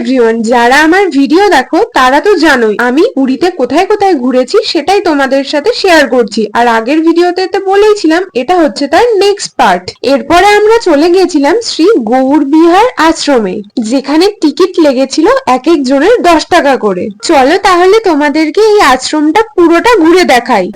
Everyone যারা আমার video দেখো, তারা তো জানোই, আমি পুরীতে কোথায় কোথায় ঘুরেছি সেটাই তোমাদের সাথে শেয়ার করছি। আর আগের ভিডিওতে তো বলেইছিলাম, এটা হচ্ছে তার নেক্সট পার্ট এরপরে আমরা চলে গিয়েছিলাম শ্রী গৌর বিহার আশ্রমে, যেখানে টিকিট লেগেছিল এক এক জনের দশ টাকা করে। চলো তাহলে তোমাদেরকে এই আশ্রমটা পুরোটা ঘুরে দেখাই।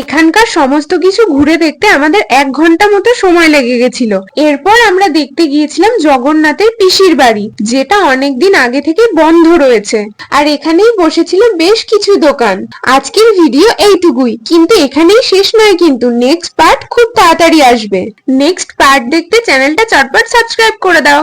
এখানকার সমস্ত কিছু ঘুরে দেখতে আমাদের এক ঘণ্টা মতো সময় লেগে গেছিল। এরপর আমরা দেখতে গিয়েছিলাম জগন্নাথের পিসির বাড়ি, যেটা অনেকদিন আগে থেকে বন্ধ রয়েছে। আর এখানেই বসেছিল বেশ কিছু দোকান। আজকের ভিডিও এইটুকুই। কিন্তু এখানেই শেষ নয় কিন্তু নেক্সট পার্ট খুব তাড়াতাড়ি আসবে। নেক্সট পার্ট দেখতে চ্যানেলটা চটপট সাবস্ক্রাইব করে দাও।